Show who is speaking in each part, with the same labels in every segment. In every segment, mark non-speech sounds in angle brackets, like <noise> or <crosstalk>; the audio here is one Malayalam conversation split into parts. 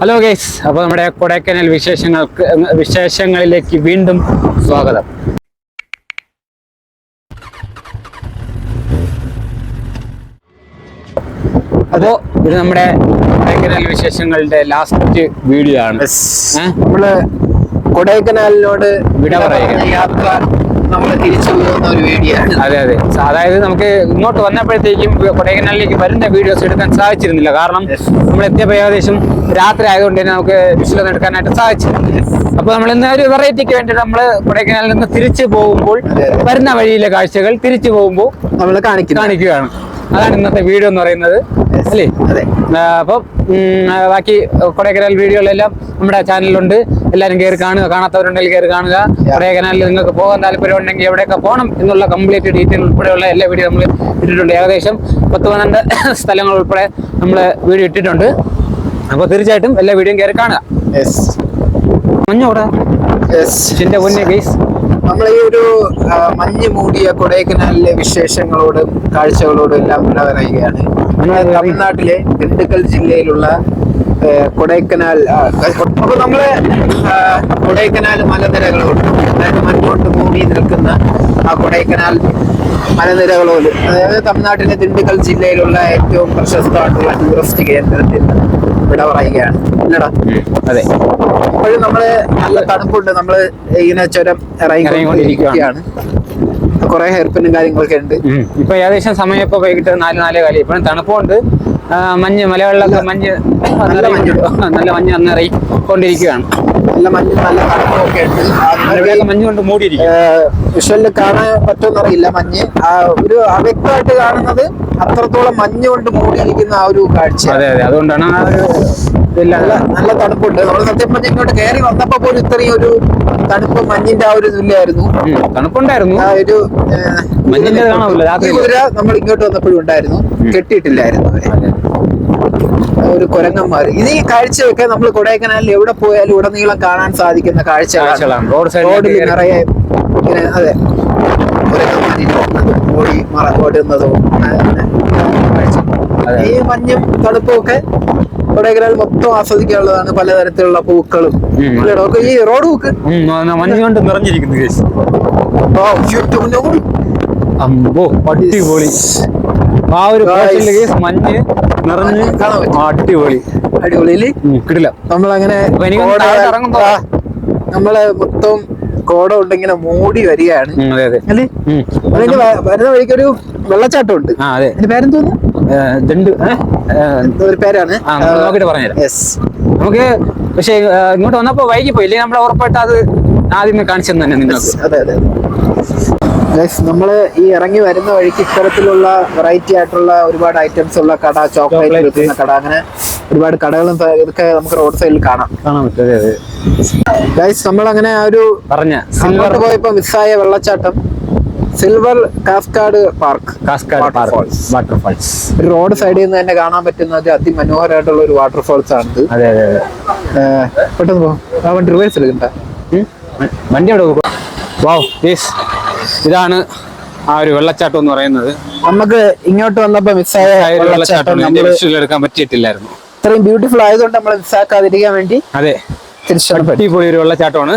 Speaker 1: ഹലോ ഗൈസ് അപ്പോൾ നമ്മുടെ കൊടൈക്കനാൽ വിശേഷങ്ങൾക്ക് വിശേഷങ്ങളിലേക്ക് വീണ്ടും സ്വാഗതം അപ്പോ ഇത് നമ്മുടെ കൊടൈക്കനാൽ വിശേഷങ്ങളുടെ ലാസ്റ്റ് വീഡിയോ ആണ്?
Speaker 2: നമ്മൾ കൊടൈക്കനാലിനോട്
Speaker 1: വിട പറയുക.
Speaker 2: യാത്ര തിരിച്ചു പോകുന്ന ഒരു വീഡിയോ ആണ്.
Speaker 1: അതെ അതെ. അതായത് നമുക്ക് ഇങ്ങോട്ട് വന്നപ്പോഴത്തേക്കും കൊടൈക്കനാലിലേക്ക് വരുന്ന വീഡിയോസ് എടുക്കാൻ സാധിച്ചിരുന്നില്ല. കാരണം നമ്മൾ എത്തിയപ്പോൾ ഏകദേശം രാത്രി ആയതുകൊണ്ട് തന്നെ നമുക്ക് വിഷയം എടുക്കാനായിട്ട് സാധിച്ചിരുന്നില്ല അപ്പൊ നമ്മൾ ഇന്ന് ഒരു വെറൈറ്റിക്ക് വേണ്ടി നമ്മൾ കൊടൈക്കനാലിൽ നിന്ന് തിരിച്ചു പോകുമ്പോൾ. വരുന്ന വഴിയിലെ കാഴ്ചകൾ തിരിച്ചു പോകുമ്പോൾ
Speaker 2: നമ്മൾ
Speaker 1: കാണിക്കുകയാണ്. അതാണ് ഇന്നത്തെ വീഡിയോ എന്ന് പറയുന്നത്. അല്ലേ? അപ്പം ബാക്കി കൊടൈക്കനാൽ വീഡിയോകളെല്ലാം നമ്മുടെ ചാനലിലുണ്ട് എല്ലാവരും കയറി കാണുക കാണാത്തവരുണ്ടെങ്കിൽ കയറി കാണുക. കൊടൈക്കനാലിൽ നിങ്ങൾക്ക് പോകാൻ താല്പര്യം ഉണ്ടെങ്കിൽ എവിടെയൊക്കെ പോകണം എന്നുള്ള കംപ്ലീറ്റ് ഡീറ്റെയിൽ ഉൾപ്പെടെയുള്ള എല്ലാ വീഡിയോ നമ്മൾ ഇട്ടിട്ടുണ്ട്. ഏകദേശം പത്ത് പന്ത്രണ്ട് <coughs> സ്ഥലങ്ങൾ ഉൾപ്പെടെ നമ്മൾ വീഡിയോ ഇട്ടിട്ടുണ്ട്. അപ്പോൾ തീർച്ചയായിട്ടും എല്ലാ വീഡിയോയും കയറി കാണുക. മഞ്ഞോടെ? മുന്നേ
Speaker 2: നമ്മൾ ഈ ഒരു മഞ്ഞ് മൂടിയ കൊടൈക്കനാലിലെ വിശേഷങ്ങളോടും കാഴ്ചകളോടും എല്ലാം വിട പറയുകയാണ് തമിഴ്നാട്ടിലെ ദിണ്ടുക്കൽ ജില്ലയിലുള്ള കൊടൈക്കനാൽ അപ്പൊ നമ്മൾ കൊടൈക്കനാൽ മലനിരകളോട് അതായത് മഞ്ഞുകൊണ്ട് ഭൂമി നിൽക്കുന്ന ആ കൊടൈക്കനാൽ മലനിരകളോട് അതായത് തമിഴ്നാട്ടിലെ ദിണ്ടുക്കൽ ജില്ലയിലുള്ള ഏറ്റവും പ്രശസ്തമായിട്ടുള്ള ടൂറിസ്റ്റ് കേന്ദ്രത്തിൽ ഇവിടെ പറയുകയാണ്. എന്നടാ
Speaker 1: അതെ.
Speaker 2: ഇപ്പോഴും നമ്മൾ നല്ല തണുപ്പുണ്ട്. നമ്മൾ ഇങ്ങനെ ചുരം ഇറങ്ങിക്കൊണ്ടിരിക്കുകയാണ്. കുറെ ഹെയർപിന്നും കാര്യങ്ങളൊക്കെ ഉണ്ട്.
Speaker 1: ഇപ്പൊ ഏകദേശം സമയം ഇപ്പൊ വൈകിട്ട് നാല് നാലേ കാലം ഇപ്പോഴും തണുപ്പുണ്ട്. മഞ്ഞ് മലകളിലൊക്കെ മഞ്ഞ്
Speaker 2: നല്ല മഞ്ഞ്.
Speaker 1: നല്ല മഞ്ഞ് അന്നിറങ്ങിക്കൊണ്ടിരിക്കുകയാണ്
Speaker 2: നല്ല മഞ്ഞ് നല്ല തണുപ്പൊക്കെ ഉണ്ട്.
Speaker 1: മഞ്ഞ് കൊണ്ട് മൂടിയിരിക്കും
Speaker 2: വിഷ്വലിൽ കാണാൻ പറ്റുമെന്നറിയില്ല മഞ്ഞ്. ഒരു അവ്യക്തമായിട്ട് കാണുന്നത് അത്രത്തോളം മഞ്ഞ് കൊണ്ട് മൂടിയിരിക്കുന്ന ആ ഒരു കാഴ്ച
Speaker 1: അതെ അതെ. അതുകൊണ്ടാണ് ആ ഒരു
Speaker 2: നല്ല നല്ല തണുപ്പുണ്ട്. നമ്മൾ സത്യം പറഞ്ഞ ഇങ്ങോട്ട് കയറി വന്നപ്പോ പോലും ഇത്രയും ഒരു തണുപ്പ് മഞ്ഞിന്റെ ആ ഒരു ഇതില്ലായിരുന്നു
Speaker 1: തണുപ്പുണ്ടായിരുന്നു.
Speaker 2: ആ ഒരു
Speaker 1: മഞ്ഞിന്റെ
Speaker 2: കുതിര നമ്മൾ ഇങ്ങോട്ട് വന്നപ്പോഴും ഉണ്ടായിരുന്നു. കെട്ടിയിട്ടില്ലായിരുന്നു ഒരു കുരങ്ങന്മാർ ഇനി ഈ കാഴ്ചയൊക്കെ നമ്മൾ കൊടൈക്കനാലിൽ എവിടെ പോയാലും ഉടനീളം കാണാൻ സാധിക്കുന്ന കാഴ്ചകളാണ്.
Speaker 1: സൈഡിൽ
Speaker 2: റോഡിൽ നിറയെ ഇങ്ങനെ അതെ. കുരങ്ങന്മാരിൽ ഓടി മറ ഓടുന്നതും
Speaker 1: അതെ.
Speaker 2: ഈ മഞ്ഞും തണുപ്പും ഒക്കെ കൊടൈക്കനാൽ മൊത്തം ആസ്വദിക്കാനുള്ളതാണ് പലതരത്തിലുള്ള പൂക്കളും.
Speaker 1: ഉം.
Speaker 2: ഈ റോഡ് പൂക്ക്
Speaker 1: മഞ്ഞ് കൊണ്ട് നിറഞ്ഞിരിക്കുന്നു കേസ്
Speaker 2: ഓ, ചുറ്റും ഓടി.
Speaker 1: അമ്പോ അടിപൊളി. ആ ഒരു മഞ്ഞ് നിറഞ്ഞ് അടിപൊളി. അടിപൊളിയിൽ കിടില.
Speaker 2: നമ്മളങ്ങനെ കോട- നമ്മൾ മൊത്തം കോട കൊണ്ടിങ്ങനെ മൂടി വരികയാണ്.
Speaker 1: അതെ
Speaker 2: അല്ലേ? അതിന്റെ വരുന്ന വഴിക്ക് ഒരു വെള്ളച്ചാട്ടം ഉണ്ട്
Speaker 1: അതെ.
Speaker 2: പേരെന്തോന്നു? ഒരു പേരാണ്.
Speaker 1: നമുക്ക് നോക്കിയിട്ട് പറഞ്ഞുതരാം. നമുക്ക് പക്ഷേ ഇങ്ങോട്ട് വന്നപ്പോ വൈകി പോയി. ഇല്ലെങ്കിൽ നമ്മൾ ഉറപ്പായിട്ട് അത് ആദ്യമേ കാണിച്ചു തന്നെ നിങ്ങൾക്ക്.
Speaker 2: അതെ ഈ ഇറങ്ങി വരുന്ന വഴിക്ക് ഇത്തരത്തിലുള്ള വെറൈറ്റി ആയിട്ടുള്ള ഒരുപാട് ഐറ്റംസ് ഉള്ള കട ചോക്ലേറ്റ്. വിൽക്കുന്ന കട അങ്ങനെ ഒരുപാട് കടകളും ഇതൊക്കെ നമുക്ക് റോഡ് സൈഡിൽ കാണാം.
Speaker 1: കാണാൻ പറ്റും
Speaker 2: ഗൈസ് നമ്മൾ അങ്ങനെ ആ ഒരു
Speaker 1: പറഞ്ഞ സിൽവർ
Speaker 2: പോയപ്പോ മിസ്സായ വെള്ളച്ചാട്ടം. Silver cascade park
Speaker 1: cascade
Speaker 2: Waterfalls.
Speaker 1: Waterfalls
Speaker 2: ഒരു റോഡ് സൈഡിൽ നിന്ന് തന്നെ കാണാൻ പറ്റുന്ന ഒരു അതിമനോഹരമായിട്ടുള്ള ഒരു വാട്ടർഫാൾസ് ആണ്
Speaker 1: അതെ അതെ
Speaker 2: പെട്ടെന്ന് പോ. ആ വണ്ടി റിവേഴ്സ് എടുക്കണ്ട
Speaker 1: വണ്ടി അവിടെ വാവ് യെസ് ഇതാണ് ആ ഒരു വെള്ളച്ചാട്ടം എന്ന് പറയുന്നത്.
Speaker 2: നമുക്ക് ഇങ്ങോട്ട് വന്നപ്പോ മിസ്സായ വെള്ളച്ചാട്ടം
Speaker 1: എടുക്കാൻ പറ്റിയിട്ടില്ലായിരുന്നു.
Speaker 2: ഇത്രയും ബ്യൂട്ടിഫുൾ ആയതുകൊണ്ട് നമ്മൾ മിസ്സാക്കാതിരിക്കാൻ വേണ്ടി
Speaker 1: അതെ. അടിപൊളി ഒരു വെള്ളച്ചാട്ടമാണ്.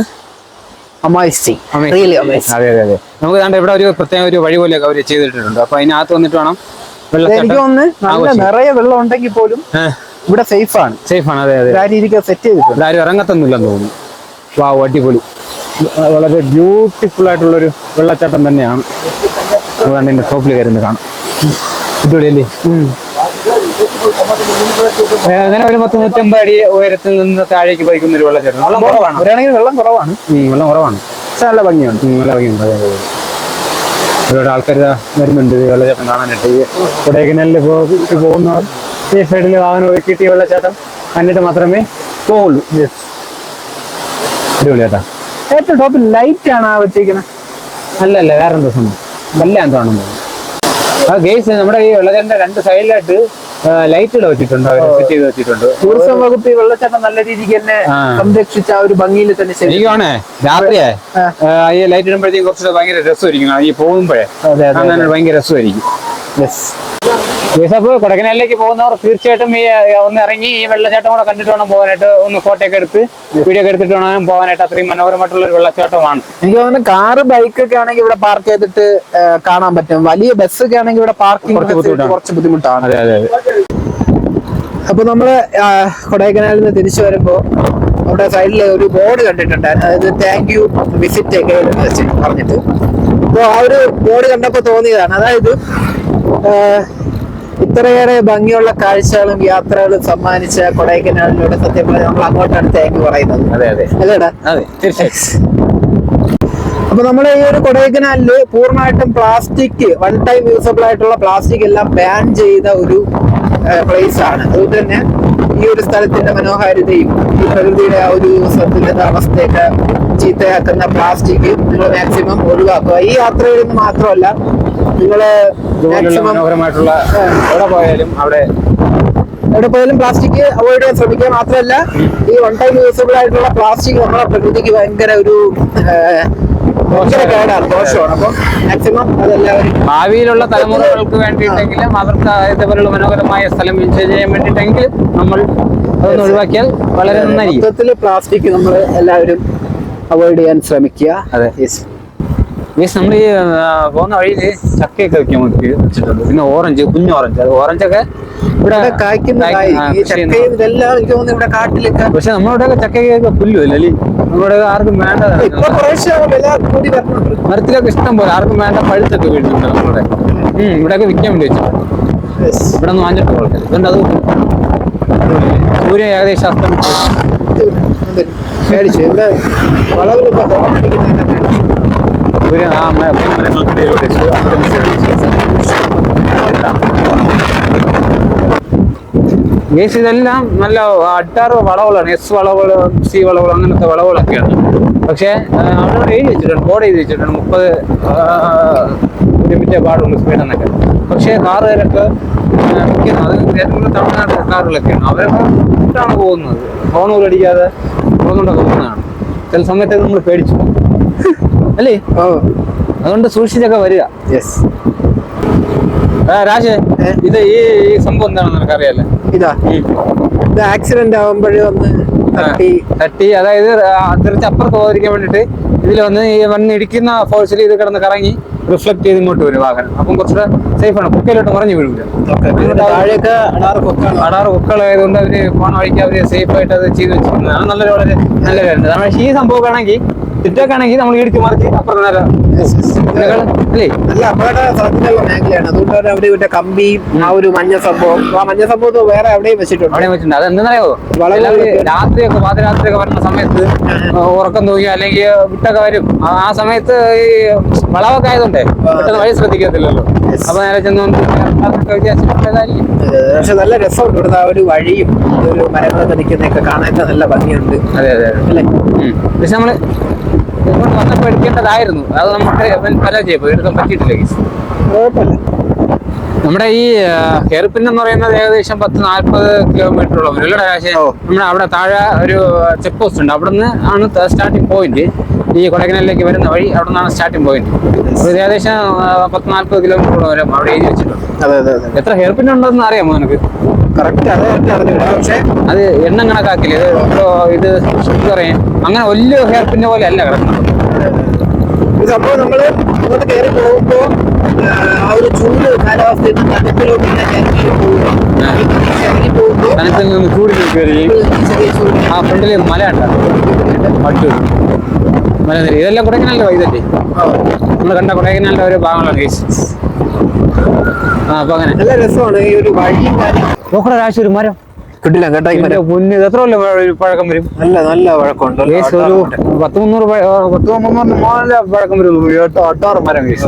Speaker 2: അമേസിങ് റിയലി അമേസിങ്
Speaker 1: അതെ അതെ അതെ. നമുക്ക് ദാണ്ട് ഇവിടെ ഒരു പ്രത്യേക ഒരു വഴി പോലെയൊക്കെ അവർ ചെയ്തിട്ടുണ്ട് അപ്പൊ അതിനകത്ത് വന്നിട്ട് വേണം
Speaker 2: എനിക്ക് തോന്നുന്നു നല്ല നിറയെ വെള്ളം ഉണ്ടെങ്കിൽ പോലും ഇവിടെ സേഫ് ആണ്.
Speaker 1: സേഫ് ആണ് അതെ അതെ.
Speaker 2: ആ രീതിക്ക് സെറ്റ് ചെയ്തിട്ടുണ്ട്
Speaker 1: ആരും ഇറങ്ങത്തൊന്നുമില്ലെന്ന് തോന്നുന്നു. വാ അടിപൊളി. വളരെ ബ്യൂട്ടിഫുൾ ആയിട്ടുള്ള ഒരു വെള്ളച്ചാട്ടം തന്നെയാണ്. അതുകൊണ്ട് എന്റെ ടോപ്പിൽ കയറുന്നത് കാണാം. അടിപൊളിയല്ലേ അങ്ങനെ ഒരു പത്ത് നൂറ്റമ്പത് അടി ഉയരത്തിൽ നിന്ന് താഴേക്ക് പതിക്കുന്ന ഒരു വെള്ളച്ചാട്ടം. വെള്ളം കുറവാണ്.
Speaker 2: ഒരാണെങ്കിൽ വെള്ളം കുറവാണ്.
Speaker 1: വെള്ളം കുറവാണ്.
Speaker 2: നല്ല ഭംഗിയുണ്ട്.
Speaker 1: നല്ല ഭംഗിയുണ്ട്. അതെ അതെ അതെ. ഒരുപാട് ആൾക്കാർ വരുന്നുണ്ട് വെള്ളച്ചാട്ടം കാണാനായിട്ട്. ഈ കൊടൈക്കനാലിൽ പോകുന്ന ഈ സൈഡിൽ വാഹനം ഒഴുക്കിയിട്ട് ഈ വെള്ളച്ചാട്ടം കണ്ടിട്ട് മാത്രമേ പോകുള്ളൂ അടിപൊളി ചേട്ടാ
Speaker 2: ഏറ്റവും ടോപ്പിൽ ലൈറ്റ് ആണ് ആ വെച്ചിരിക്കുന്നത്
Speaker 1: അല്ല അല്ല വേറെന്താ സംഭവം? നല്ല എന്താണെന്ന് തോന്നുന്നു ആ ഗേസ് നമ്മുടെ ഈ വെള്ളച്ചാട്ടന്റെ രണ്ട് സൈഡിലായിട്ട് ലൈറ്റ് ഇട വെച്ചിട്ടുണ്ട് അവർ സെറ്റ് ചെയ്ത് വെച്ചിട്ടുണ്ട്.
Speaker 2: ടൂറിസം വകുപ്പ് വെള്ളച്ചാട്ടം നല്ല രീതിക്ക് തന്നെ സംരക്ഷിച്ച ആ ഒരു ഭംഗിയിൽ തന്നെ ശരി.
Speaker 1: രാത്രിയേ? ഈ ലൈറ്റ് ഇടുമ്പോഴത്തേക്കും കുറച്ച് ഭയങ്കര രസമായിരിക്കും. ഈ പോകുമ്പോഴേ. ഭയങ്കര രസമായിരിക്കും. അപ്പോൾ കൊടക്കനാലിലേക്ക് പോകുന്നവർ തീർച്ചയായിട്ടും ഈ ഒന്ന് ഇറങ്ങി ഈ വെള്ളച്ചാട്ടം കൂടെ കണ്ടിട്ട് വേണം പോകാനായിട്ട്. ഒന്ന് ഫോട്ടോ ഒക്കെ എടുത്ത് വീഡിയോ ഒക്കെ എടുത്തിട്ട് വേണം പോകാനായിട്ട്. അത്രയും മനോഹരമായിട്ടുള്ള ഒരു വെള്ളച്ചാട്ടമാണ്.
Speaker 2: എനിക്ക് തോന്നുന്നു കാറ് ബൈക്ക് ഒക്കെ ആണെങ്കിൽ ഇവിടെ പാർക്ക് ചെയ്തിട്ട് കാണാൻ പറ്റും. വലിയ ബസ് ഒക്കെ ആണെങ്കിൽ ഇവിടെ പാർക്കിംഗ്
Speaker 1: കുറച്ച് ബുദ്ധിമുട്ടാണ്.
Speaker 2: കുറച്ച് ബുദ്ധിമുട്ടാണ്.
Speaker 1: അതെ അതെ. അതെ
Speaker 2: അപ്പൊ നമ്മൾ കൊടൈക്കനാലിൽ നിന്ന് തിരിച്ചു വരുമ്പോ അവിടെ സൈഡിൽ ഒരു ബോർഡ് കണ്ടിട്ടുണ്ടായിരുന്നു. അതായത് താങ്ക് യു വിസിറ്റ് ഒക്കെ എന്ന് വെച്ച് പറഞ്ഞിട്ട്. അപ്പൊ ആ ഒരു ബോർഡ് കണ്ടപ്പോ തോന്നിയതാണ്. അതായത് ഇത്രയേറെ ഭംഗിയുള്ള കാഴ്ചകളും യാത്രകളും സമ്മാനിച്ച കൊടൈക്കനാലിലൂടെ സത്യം പറഞ്ഞാൽ നമ്മൾ അങ്ങോട്ടാണ് താങ്ക് യു പറയുന്നത്.
Speaker 1: അതെ അതെ.
Speaker 2: അല്ലേടാ
Speaker 1: അതെ തീർച്ചയായും
Speaker 2: അപ്പൊ നമ്മൾ ഈ ഒരു കൊടൈക്കനാലിൽ പൂർണമായിട്ടും പ്ലാസ്റ്റിക് വൺ ടൈം യൂസബിൾ ആയിട്ടുള്ള പ്ലാസ്റ്റിക് എല്ലാം ബാൻ ചെയ്ത ഒരു പ്ലേസ് ആണ്. അതുകൊണ്ട് തന്നെ ഈ ഒരു സ്ഥലത്തിന്റെ മനോഹാരിതയും ഈ പ്രകൃതിയുടെ ആ ഒരു സന്തുലിത അവസ്ഥയൊക്കെ ചീത്തയാക്കുന്ന പ്ലാസ്റ്റിക് നിങ്ങൾ മാക്സിമം ഒഴിവാക്കുക. ഈ യാത്രയിൽ നിന്ന് മാത്രമല്ല നിങ്ങൾ
Speaker 1: മനോഹരമായിട്ടുള്ള എവിടെ പോയാലും അവിടെ
Speaker 2: എവിടെ പോയാലും പ്ലാസ്റ്റിക് അവോയ്ഡ് ചെയ്യാൻ ശ്രമിക്കുക മാത്രമല്ല ഈ വൺ ടൈം യൂസബിൾ ആയിട്ടുള്ള പ്ലാസ്റ്റിക് നമ്മുടെ പ്രകൃതിക്ക് ഭയങ്കര ഒരു
Speaker 1: ഭാവിയിലുള്ള തലമുറകൾക്ക് വേണ്ടിയിട്ടെങ്കിലും അവർക്ക് ഇതുപോലുള്ള മനോഹരമായ സ്ഥലം എൻജോയ് ചെയ്യാൻ വേണ്ടിയിട്ടെങ്കിൽ നമ്മൾ അതൊന്ന് ഒഴിവാക്കിയാൽ വളരെ നന്നായിരിക്കും.
Speaker 2: പ്ലാസ്റ്റിക് നമ്മൾ എല്ലാവരും അവോയ്ഡ് ചെയ്യാൻ ശ്രമിക്കുക.
Speaker 1: അതെ. മീൻസ് നമ്മൾ ഈ പോകുന്ന വഴിയിൽ ചക്കയൊക്കെ വെക്കാൻ വെച്ചിട്ടുണ്ട്. പിന്നെ ഓറഞ്ച് കുഞ്ഞു ഓറഞ്ച് അത് ഓറഞ്ചൊക്കെ ഇവിടെ
Speaker 2: ഈ ചക്കയും ഇതെല്ലാം എനിക്ക് തോന്നുന്നു ഇവിടെ കാട്ടിലൊക്കെ.
Speaker 1: പക്ഷെ നമ്മളിവിടെ ചക്കയൊക്കെ പുല്ലും ഇല്ല അല്ലേ? നമ്മുടെ ആർക്കും വേണ്ട
Speaker 2: ഇപ്പൊ കുറേശ്ശെ വില കൂടി വരുന്നുണ്ട്
Speaker 1: മരത്തിലൊക്കെ ഇഷ്ടം പോലെ ആർക്കും വേണ്ട പഴുത്തൊക്കെ വീഴുന്നുണ്ട് നമ്മുടെ ഉം ഇവിടെയൊക്കെ വിൽക്കാൻ വേണ്ടി വെച്ചു. ഇവിടെ നിന്ന് വാങ്ങിച്ചിട്ട് സൂര്യ അതുകൊണ്ട് അത് സൂര്യൻ ഏകദേശം
Speaker 2: അസ്തം മേടിച്ചു? ഇവിടെ വളവിലൊക്കെ
Speaker 1: സൂര്യൻ ആ മരങ്ങൾക്കിടയിലൂടെ ഗേസ് ഇതെല്ലാം നല്ല അട്ടാറ് വളവുകളാണ്. എസ് വളവുകൾ സി വളവുകൾ അങ്ങനത്തെ വളവുകളൊക്കെയാണ്. പക്ഷേ അവിടെ എഴുതി വെച്ചിട്ടുണ്ട് ബോർഡ് എഴുതി വെച്ചിട്ടുണ്ട്. മുപ്പത് ലിമിറ്റേ പാടുള്ളൂ സ്പീഡ് എന്നൊക്കെ. പക്ഷേ കാറുകാരൊക്കെ ആ, മിക്കതും അത് ഏറ്റവും തമിഴ്നാട് കാറുകളൊക്കെയാണ്. അവരൊക്കെ ഇട്ടാണ് പോകുന്നത്. പോലും അടിക്കാതെ പോകുന്നുണ്ടൊക്കെ പോകുന്നതാണ്. ചില സമയത്തൊക്കെ നമ്മൾ പേടിച്ചു അല്ലേ? അതുകൊണ്ട് സൂക്ഷിച്ചൊക്കെ വരിക.
Speaker 2: യെസ്
Speaker 1: രാജേ? ഇത് ഈ സംഭവം എന്താണെന്ന് നിനക്കറിയാലേ?
Speaker 2: ഇതാ. ഇത് ആക്സിഡന്റ് ആവുമ്പോഴേ വന്ന് തട്ടി.
Speaker 1: തട്ടി. അതായത് തിരിച്ചപ്പുറത്ത് പോകാതിരിക്കാൻ വേണ്ടിട്ട് ഇതിൽ വന്ന് ഈ വന്ന് ഇടിക്കുന്ന ഫോഴ്സിൽ ഇത് കിടന്ന് കറങ്ങി റിഫ്ലക്ട് ചെയ്ത് ഇങ്ങോട്ട് വരും വാഹനം. അപ്പം കുറച്ചുകൂടെ സേഫ് ആണ്. കൊക്കയിലോട്ട് മറിഞ്ഞു വീഴില്ല
Speaker 2: താഴെയൊക്കെ അടാറ് പൊക്കാണ്
Speaker 1: അടാറ് കുക്കളായതുകൊണ്ട് അവർ പോണ വഴിക്ക് അവർ സേഫ് ആയിട്ട് അത് ചെയ്ത് വെച്ചിരുന്നത് നല്ലൊരു വളരെ നല്ല കാര്യം പക്ഷേ ഈ സംഭവം ആണെങ്കിൽ തിട്ടൊക്കെയാണെങ്കിൽ നമ്മൾ ഇടിച്ച് മറിച്ച് അപ്പുറം നേരം
Speaker 2: Yes, yes.
Speaker 1: ഇതിനേക്കാൾ അല്ലേ?
Speaker 2: നല്ല അപകട സാധ്യതയുള്ള മേഖലയാണ്. അതുകൊണ്ടാണ് അവിടെ ഇവരുടെ കമ്പിയും ആ ഒരു മഞ്ഞ സംഭവം. ആ മഞ്ഞ സംഭവം വേറെ എവിടെയും വെച്ചിട്ടുണ്ട്.
Speaker 1: അവിടെ വെച്ചിട്ടുണ്ട്. അത് എന്തെന്നറിയോ
Speaker 2: വളരെ
Speaker 1: രാത്രിയൊക്കെ പാതിരാത്രിയൊക്കെ വരുന്ന സമയത്ത് ഉറക്കം തൂങ്ങി അല്ലെങ്കിൽ വിട്ടൊക്കെ വരും. ആ സമയത്ത് ഈ വളവൊക്കെ ആയതുകൊണ്ട് പെട്ടെന്ന് വഴി ശ്രദ്ധിക്കത്തില്ലല്ലോ. അപ്പൊ നേരെ ചെന്നുകൊണ്ട് വിചാരിച്ചിട്ടുള്ളതായിരിക്കും.
Speaker 2: പക്ഷെ നല്ല രസമുണ്ട്. ഇവിടുത്തെ ആ ഒരു വഴിയും ഒരു മരങ്ങളൊക്കെ നിൽക്കുന്നതൊക്കെ കാണാനൊക്കെ നല്ല ഭംഗിയുണ്ട്.
Speaker 1: അതെ അതെ
Speaker 2: അല്ലേ.
Speaker 1: പക്ഷെ നമ്മൾ ഇങ്ങോട്ട് വന്നപ്പോ എടുക്കേണ്ടതായിരുന്നു. അത് നമുക്ക് പരാജയപ്പോ എടുക്കാൻ പറ്റിയിട്ടില്ല കേസ് നമ്മുടെ ഈ ഹെയർപിൻ എന്ന് പറയുന്നത് ഏകദേശം പത്ത് നാല്പത് കിലോമീറ്റർ വരും അല്ലേ രാശേ നമ്മുടെ അവിടെ താഴെ ഒരു ചെക്ക് പോസ്റ്റ് ഉണ്ട്. അവിടെ നിന്ന് ആണ് സ്റ്റാർട്ടിംഗ് പോയിന്റ് ഈ കൊടൈക്കനാലിലേക്ക് വരുന്ന വഴി അവിടെ നിന്നാണ് സ്റ്റാർട്ടിംഗ് പോയിന്റ് ഏകദേശം പത്ത് നാല്പത് കിലോമീറ്ററോളം വരും അവിടെ എഴുതി വെച്ചിട്ടുണ്ട്. എത്ര ഹെയർപിൻ ഉണ്ടെന്ന് അറിയാമോ നിനക്ക്?
Speaker 2: അതെ പക്ഷെ
Speaker 1: എണ്ണം കണക്കാക്കില്ല? ഇത് ഇത് എന്താ പറയാ. അങ്ങനെ വലിയ ഹെയർപിന്റെ പോലെ അല്ല കിടക്കുന്നത്.
Speaker 2: ഈ സംഭവം നമ്മൾ ഇങ്ങോട്ട് കയറി പോകുമ്പോ ആ ഒരു ചൂട് കാലാവസ്ഥയിൽ നിന്ന് തണുപ്പിലോട്ട് ഇറങ്ങി
Speaker 1: പോകുമ്പോൾ.
Speaker 2: ഇറങ്ങി പോകുമ്പോൾ
Speaker 1: തനത്തിൽ നിന്ന് ആ ഫ്രണ്ടിൽ മല ഉണ്ടാകും ഇതെല്ലാം കൊടൈക്കനാലിന്റെ ഇതല്ലേ. നമ്മൾ കണ്ട കൊടൈക്കനാലിന്റെ ഒരു ഭാഗങ്ങളാണ് കേസ് ആ അപ്പൊ അങ്ങനെ.
Speaker 2: നല്ല രസമാണ് ഈ ഒരു വഴിയും
Speaker 1: നോക്കണ രാശി ഒരു മരം.
Speaker 2: കിട്ടില്ല കേട്ടോ
Speaker 1: എത്ര കൊല്ലം പഴക്കം വരും?
Speaker 2: നല്ല നല്ല
Speaker 1: പഴക്കമുണ്ട്. ഒരു. പത്ത് മുന്നൂറ് പത്ത് മുന്നൂറ് പഴക്കം വരും ഒട്ടാറ് മരം
Speaker 2: ഇത്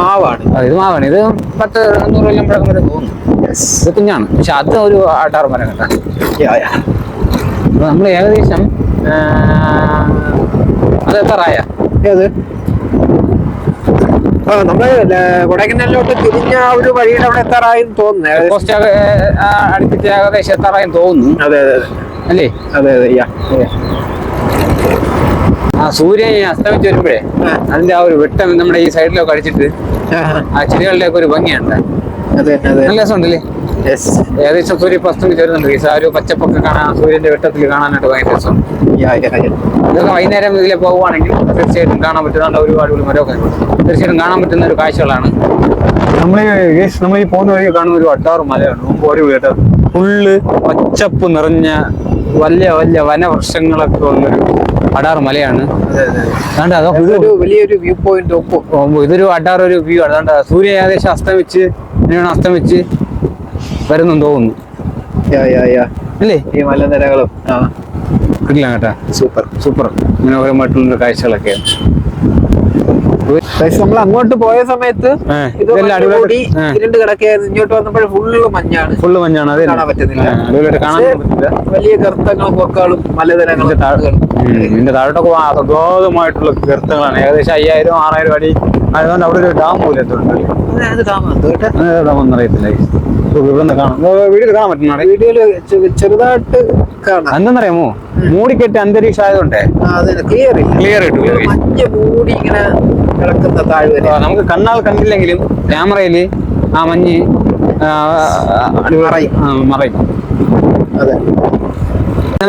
Speaker 2: മാവാണ്.
Speaker 1: ഇത് മാവാണ്. ഇത് പത്ത് നൂറ് കൊല്ലം പഴക്കം വരെ തോന്നുന്നു ഇത് കുഞ്ഞാണ്. പക്ഷെ അത് ഒരു ആട്ടാറ് മരം കേട്ടോ. നമ്മൾ ഏകദേശം അത് എത്ര
Speaker 2: ഏത്? നമ്മൾ ല- കൊടൈക്കനാലിലോട്ട് തിരിഞ്ഞ ആ ഒരു വഴിയുടെ അവിടെ എത്താറായെന്ന് തോന്നുന്നു. ഏകദേശം.
Speaker 1: പോസ്റ്റ് അടുപ്പിച്ച് ഏകദേശം എത്താറായെന്ന് തോന്നുന്നു.
Speaker 2: അതെ അതെ
Speaker 1: അല്ലേ?
Speaker 2: അതെ അതെ യാ.
Speaker 1: ആ സൂര്യൻ അസ്തമിച്ച് വരുമ്പോഴേ. അതിന്റെ ആ ഒരു വെട്ടം നമ്മുടെ ഈ സൈഡിലൊക്കെ അടിച്ചിട്ട്
Speaker 2: ആ,
Speaker 1: ചെടികളുടെ ഒക്കെ ഒരു
Speaker 2: അതെ.
Speaker 1: നല്ല രസമുണ്ടല്ലേ? ഏകദേശം സൂര്യ പസ്തും ചേരുന്നുണ്ട് ഈ ആ ഒരു പച്ചപ്പൊക്കെ കാണാൻ സൂര്യന്റെ വെട്ടത്തിൽ കാണാനായിട്ട് ഭയങ്കര രസം.
Speaker 2: അതൊക്കെ
Speaker 1: ഇതൊക്കെ വൈകുന്നേരം ഇതിലെ പോകുവാണെങ്കിൽ തീർച്ചയായിട്ടും കാണാൻ പറ്റുന്ന ഒരുപാട് മരമൊക്കെ തീർച്ചയായിട്ടും കാണാൻ പറ്റുന്ന ഒരു കാഴ്ചകളാണ്. നമ്മൾ നമ്മൾ ഈ പോകുന്ന വഴി കാണുന്ന ഒരു വട്ടാറ് മലയാണ്. മുമ്പ് ഒരു വീട്ട് ഫുള്ള് പച്ചപ്പ് നിറഞ്ഞ വലിയ വലിയ വനവൃക്ഷങ്ങളൊക്കെ ഉള്ളൊരു അടാറ് മലയാണ്. അതുകൊണ്ട് അതൊക്കെ
Speaker 2: വലിയൊരു വ്യൂ പോയിന്റ് ഒപ്പം.
Speaker 1: ഇതൊരു അടാർ ഒരു വ്യൂ ആണ്. അതുകൊണ്ട് സൂര്യ ഏകദേശം അസ്തമിച്ച് അസ്തമിച്ച് വരുന്നെന്ന് തോന്നുന്നു. അല്ലേ
Speaker 2: ഈ മലനിരകളും.
Speaker 1: കിട്ടില്ല കേട്ടാ
Speaker 2: സൂപ്പർ.
Speaker 1: സൂപ്പർ. മനോഹരമായിട്ടുള്ള കാഴ്ചകളൊക്കെയാണ്
Speaker 2: നമ്മൾ അങ്ങോട്ട് പോയ സമയത്ത്. ഇരുണ്ട് ഇങ്ങോട്ട് വന്നപ്പോൾ ഫുള്ള് മഞ്ഞാണ്.
Speaker 1: ഫുള്ള് മഞ്ഞാണ് അത്
Speaker 2: കാണാൻ പറ്റുന്നില്ല. വലിയ ഗർത്തങ്ങളും പൊക്കാളും മലനിരകളും
Speaker 1: ഇതിന്റെ ഇതിന്റെ താഴോട്ടൊക്കെ അഗാധമായിട്ടുള്ള ഗർത്തങ്ങളാണ്. ഏകദേശം അയ്യായിരം ആറായിരം അടി. അതുകൊണ്ട് അവിടെ ഒരു ഡാം പോലെ
Speaker 2: ചെറുതായിട്ട് കാണാം.
Speaker 1: എന്തെന്നറിയാമോ മൂടിക്കെട്ടി അന്തരീക്ഷം ആയതുകൊണ്ടേ
Speaker 2: ക്ലിയർ ഇല്ല.
Speaker 1: ക്ലിയർ
Speaker 2: മൂടി ഇങ്ങനെ കിടക്കുന്ന താഴ്വര
Speaker 1: നമുക്ക് കണ്ണാൽ കണ്ടില്ലെങ്കിലും ക്യാമറയിൽ ആ മഞ്ഞ്.
Speaker 2: മറയും. അതെ.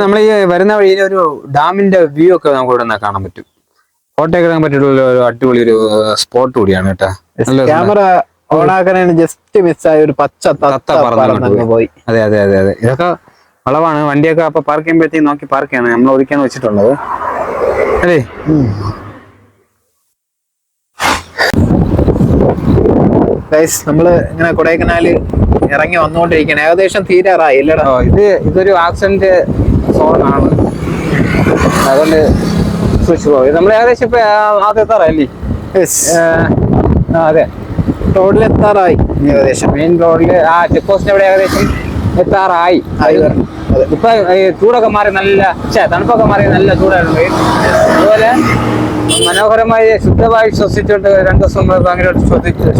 Speaker 1: നമ്മൾ ഈ വരുന്ന വഴിയിൽ ഒരു ഡാമിന്റെ വ്യൂ ഒക്കെ നമുക്ക് ഇവിടെ നിന്ന് കാണാൻ പറ്റും. ഫോട്ടോ എടുക്കാൻ പറ്റിയിട്ടുള്ള ഒരു അടിപൊളി ഒരു സ്പോട്ട് കൂടിയാണ് കേട്ടോ. നല്ല
Speaker 2: ഓൺ ആക്കാനാണ് ജസ്റ്റ് മിസ്സായ ഒരു പച്ച തത്ത
Speaker 1: പറന്നു
Speaker 2: പോയി.
Speaker 1: അതെ അതെ അതെ അതെ. ഇതൊക്കെ വളവാണ്. വണ്ടിയൊക്കെ അപ്പൊ പാർക്ക് ചെയ്യുമ്പോഴത്തേക്ക് നോക്കി പാർക്ക് ചെയ്യണം. നമ്മൾ ഒതുക്കാൻ വെച്ചിട്ടുള്ളത്. അല്ലേ?
Speaker 2: ഗൈസ് നമ്മൾ ഇങ്ങനെ കൊടൈക്കനാല് ഇറങ്ങി വന്നുകൊണ്ടിരിക്കണം ഏകദേശം തീരാറായി ഇല്ലടാ.
Speaker 1: ഇത് ഇതൊരു ആക്സിഡന്റ് സോൺ ആണ്. അതുകൊണ്ട് സൂക്ഷിച്ചു പോകും നമ്മൾ ഏകദേശം ഇപ്പൊ ആദ്യത്തെ എത്താറല്ലേ അതെ.
Speaker 2: റോഡിൽ എത്താറായി ഏകദേശം.
Speaker 1: മെയിൻ റോഡിൽ ആ ചെക്ക് പോസ്റ്റിന് അവിടെ ഏകദേശം എത്താറായി. ഇപ്പൊ ചൂടൊക്കെ മാറി നല്ല തണുപ്പൊക്കെ മാറി നല്ല ചൂടായിരുന്നു. അതുപോലെ മനോഹരമായി ശുദ്ധമായി ശ്വസിച്ചുകൊണ്ട് രണ്ടു ദിവസം മുമ്പ്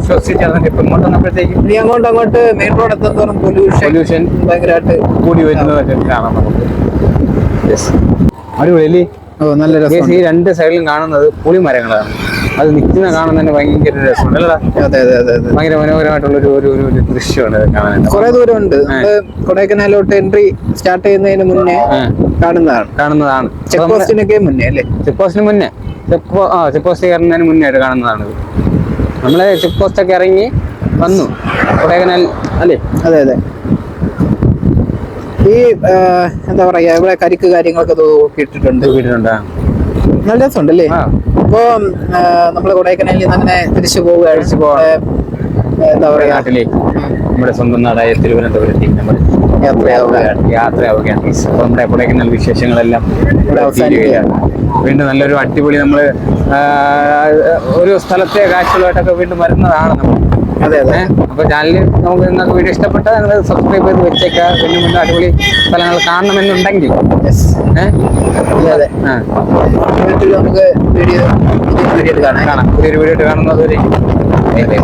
Speaker 1: ശ്വസിച്ചാണ് ഇപ്പൊ ഇങ്ങോട്ട് വന്നപ്പോഴത്തേക്ക്
Speaker 2: ഇനി അങ്ങോട്ട് അങ്ങോട്ട് മെയിൻ റോഡ് എത്തുന്നതോറും പൊല്യൂഷൻ
Speaker 1: പൊല്യൂഷൻ
Speaker 2: ഭയങ്കരമായിട്ട്
Speaker 1: കൂടി വരുന്നത് കാണാം നമുക്ക്. അടിപൊളി
Speaker 2: ഓ നല്ല രസം
Speaker 1: ഈ രണ്ട് സൈഡിലും കാണുന്നത് പുളിമരങ്ങളാണ്. അത് നിൽക്കുന്ന കാണാൻ തന്നെ ഭയങ്കര അല്ലടാ.
Speaker 2: അതെ അതെ അതെ അതെ.
Speaker 1: ഭയങ്കര മനോഹരമായിട്ടുള്ള ഒരു ഒരു ഒരു ദൃശ്യമാണ് കാണാനായിട്ട്.
Speaker 2: കുറെ ദൂരം ഉണ്ട് കൊടൈക്കനാലോട്ട് എൻട്രി സ്റ്റാർട്ട് ചെയ്യുന്നതിന് മുന്നേ. കാണുന്നതാണ്.
Speaker 1: കാണുന്നതാണ്.
Speaker 2: ചെക്ക് പോസ്റ്റിനൊക്കെ മുന്നേ അല്ലേ?
Speaker 1: ചെക്ക് പോസ്റ്റിന് മുന്നേ. ചെക്ക് ആ ചെക്ക് പോസ്റ്റ് കയറുന്നതിന് മുന്നേ ആയിട്ട് കാണുന്നതാണ് നമ്മളെ ചെക്ക് പോസ്റ്റ് ഒക്കെ ഇറങ്ങി വന്നു. കൊടൈക്കനാൽ അല്ലേ?
Speaker 2: അതെ അതെ. ഈ എന്താ പറയാ ഇവിടെ കരിക്ക് കാര്യങ്ങളൊക്കെ തൂക്കിയിട്ടിട്ടുണ്ട്
Speaker 1: വീട്ടിലുണ്ടാ
Speaker 2: നല്ല രസമുണ്ടല്ലേ. അപ്പോ നമ്മൾ കൊടൈക്കനാലിൽ നിന്ന് അങ്ങനെ തിരിച്ചു പോവുക
Speaker 1: അടിച്ചു പോവാണ്.
Speaker 2: നമ്മുടെ, എന്താ
Speaker 1: നമ്മുടെ
Speaker 2: പറയാ?
Speaker 1: നാട്ടിലേക്ക് നമ്മുടെ സ്വന്തം നാടായ തിരുവനന്തപുരത്തേക്ക് നമ്മൾ
Speaker 2: യാത്രയാവുകയാണ്.
Speaker 1: യാത്രയാവുകയാണ്. നമ്മുടെ കൊടൈക്കനാൽ വിശേഷങ്ങളെല്ലാം ഇവിടെ അവസാനിക്കുകയാണ്. വീണ്ടും നല്ലൊരു അടിപൊളി നമ്മൾ ഒരു സ്ഥലത്തെ കാഴ്ചകളായിട്ടൊക്കെ വീണ്ടും വരുന്നതാണ് നമ്മൾ
Speaker 2: അതെ
Speaker 1: അപ്പൊ ചാനലിൽ നമുക്ക് നിങ്ങൾക്ക് വീഡിയോ ഇഷ്ടപ്പെട്ടാൽ നിങ്ങൾ സബ്സ്ക്രൈബ് ചെയ്ത് വെച്ചേക്കുക. പിന്നെ മുന്നേ അടിപൊളി സ്ഥലങ്ങൾ കാണണമെന്നുണ്ടെങ്കിൽ.
Speaker 2: നമുക്ക് വീഡിയോ
Speaker 1: കാണാം. പുതിയൊരു വീഡിയോ കാണുന്നത് വരെ
Speaker 2: അതെ